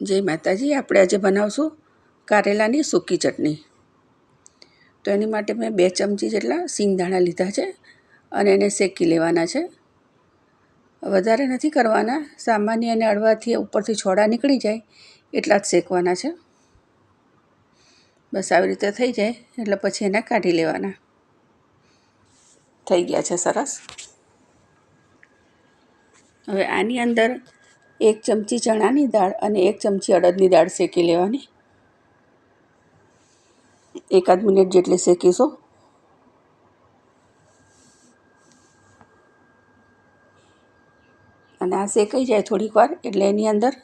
જય માતાજી, આપણે આજે બનાવશું કારેલાની સૂકી ચટણી. તો એની માટે મેં બે ચમચી જેટલા સિંગદાણા લીધા છે અને એને શેકી લેવાના છે. વધારે નથી કરવાના, સામાન્ય અને અડવાથી ઉપરથી છોડા નીકળી જાય એટલા જ શેકવાના છે. બસ આવી રીતે થઈ જાય, એટલે પછી એને કાઢી લેવાના. થઈ ગયા છે સરસ. હવે આની અંદર એક ચમચી ચણાની દાળ અને એક ચમચી અડદની દાળ શેકી લેવાની. એકાદ મિનિટ જેટલી શેકીશું. અને આ શેકાઈ જાય થોડીક વાર એટલે એની અંદર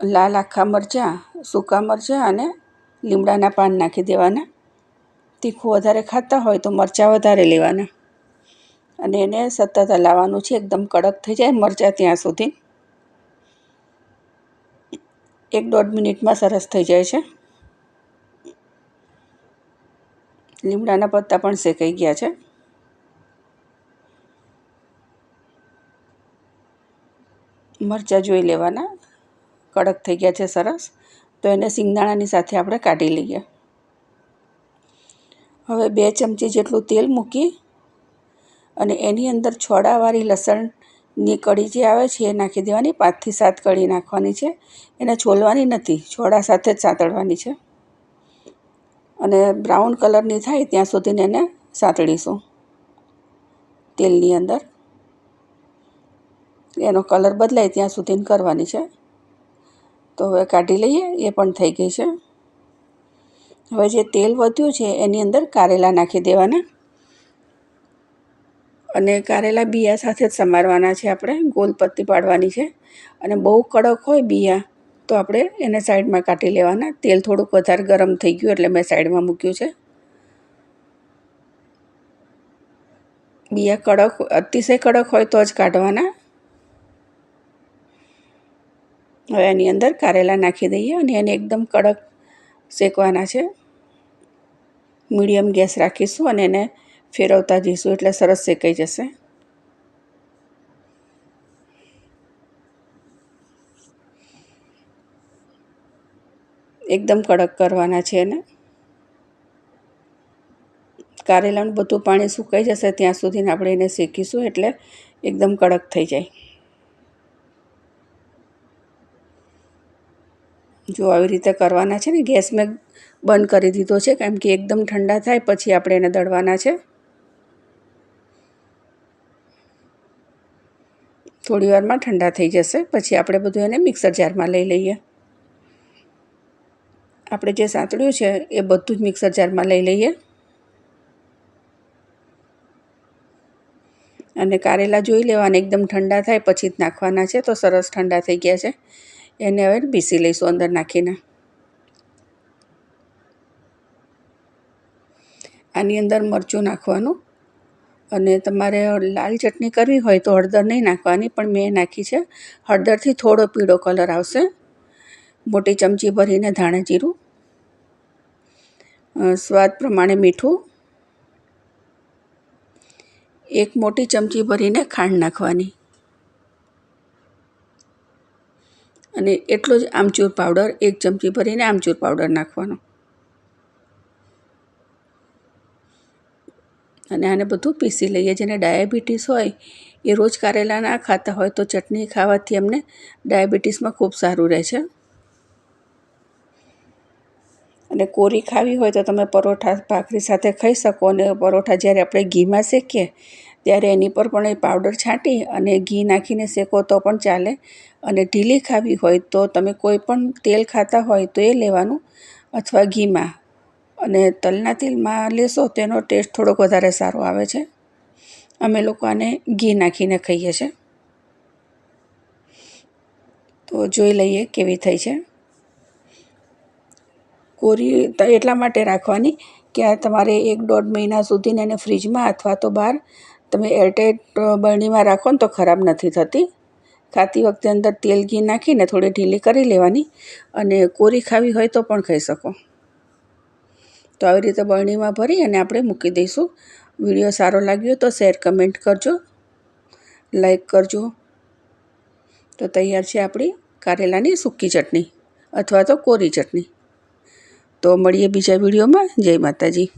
લાલ આખા મરચાં, સૂકા મરચાં અને લીમડાના પાન નાખી દેવાના. તીખું વધારે ખાતા હોય તો મરચાં વધારે લેવાના. અને એને સતત હલાવવાનું છે, એકદમ કડક થઈ જાય મરચાં ત્યાં સુધી. એક દોઢ મિનિટમાં સરસ થઈ જાય છે. લીમડાના પત્તા પણ શેકાઈ ગયા છે. મરચાં જોઈ લેવાના. કડક થઈ ગયા છે, સરસ. તો એને સિંગદાણાની સાથે આપણે કાઢી લઈએ. હવે બે ચમચી જેટલું તેલ મૂકી અને એની અંદર છોડાવાળી લસણની કળી જે આવે છે એ નાખી દેવાની, પાંચથી સાત કળી નાખવાની છે. એને છોલવાની નથી, છોડા સાથે જ સાંતળવાની છે. અને બ્રાઉન કલરની થાય ત્યાં સુધીને એને સાંતળીશું તેલની અંદર. એનો કલર બદલાય ત્યાં સુધીને કરવાની છે. તો હવે કાઢી લઈએ, એ પણ થઈ ગઈ છે. હવે જે તેલ વધ્યું છે એની અંદર કારેલા નાખી દેવાના. અને કારેલા બિયા સાથે જ સમારવાના છે આપણે. ગોલ પત્તી પાડવાની છે. અને બહુ કડક હોય બિયા, તો આપણે એને સાઈડમાં કાઢી લેવાના. તેલ થોડુંક વધારે ગરમ થઈ ગયું એટલે મેં સાઈડમાં મૂક્યું છે. બિયા કડક, અતિશય કડક હોય તો જ કાઢવાના. હવે એની અંદર કારેલા નાખી દઈએ અને એને એકદમ કડક શેકવાના છે. મીડિયમ ગેસ રાખીશું અને એને ફેરવતા જઈશું એટલે સરસ શેકાઈ જશે. એકદમ કડક કરવાના છે એને. કારેલાનું બધું પાણી સુકાઈ જશે ત્યાં સુધીને આપણે એને શેકીશું એટલે એકદમ કડક થઈ જાય. જો આવી રીતે કરવાના છે ને, ગેસ મેં બંધ કરી દીધો છે કેમ કે એકદમ ઠંડા થાય, પછી આપણે એને દળવાના છે. થોડી વારમાં ઠંડા થઈ જશે. પછી આપણે બધું એને મિક્સર જારમાં લઈ લઈએ. આપણે જે સાંતળ્યું છે એ બધું જ મિક્સર જારમાં લઈ લઈએ. અને કારેલા જોઈ લેવાના, એકદમ ઠંડા થાય, પછી જ નાખવાના છે, તો સરસ ઠંડા થઈ ગયા છે. એને હવે પીસી લઈશું અંદર નાખીને. આની અંદર મરચું નાખવાનું. અને તમારે લાલ ચટણી કરવી હોય તો હળદર નહીં નાખવાની, પણ મેં નાખી છે. હળદરથી થોડો પીળો કલર આવશે. મોટી ચમચી ભરીને ધાણા જીરું. સ્વાદ પ્રમાણે મીઠું. એક મોટી ચમચી ભરીને ખાંડ નાખવાની. અને એટલો જ આમચૂર પાવડર, એક ચમચી ભરીને આમચૂર પાવડર નાખવાનો. અને આને બધું પીસી લઈએ. જેને ડાયાબિટીસ હોય, એ રોજ કારેલા ના ખાતા હોય, તો ચટણી ખાવાથી એમને ડાયાબિટીસમાં ખૂબ સારું રહે છે. અને કોરી ખાવી હોય તો તમે પરોઠા ભાખરી સાથે ખાઈ શકો. અને પરોઠા જ્યારે આપણે ઘીમાં શેકીએ, ત્યારે એની પર પણ એ પાવડર છાંટી અને ઘી નાખીને શેકો તો પણ ચાલે. અને ઢીલી ખાવી હોય તો તમે કોઈ પણ તેલ ખાતા હોય તો એ લેવાનું. અથવા ઘીમાં. અને તલના તેલમાં લેશો તો એનો ટેસ્ટ થોડોક વધારે સારો આવે છે. અમે લોકો આને ઘી નાખીને ખાઈએ છીએ. તો જોઈ લઈએ કેવી થઈ છે. કોરી એટલા માટે રાખવાની કે આ તમારે એક દોઢ મહિના સુધીને એને ફ્રીજમાં અથવા તો બહાર તમે એરટાઈટ બરણીમાં રાખો ને તો ખરાબ નથી થતી. ખાતી વખતે અંદર તેલ ઘી નાખીને થોડી ઢીલી કરી લેવાની અને કોરી ખાવી હોય તો પણ ખાઈ શકો. તો આવી રીતે બરણીમાં ભરી અને આપણે મૂકી દઈશું. વીડિયો સારો લાગ્યો તો શેર, કમેન્ટ કરજો, લાઈક કરજો. તો તૈયાર છે આપણી કારેલાની સૂકી ચટણી અથવા તો કોરી ચટણી. તો મળીએ બીજા વિડીયોમાં. જય માતાજી.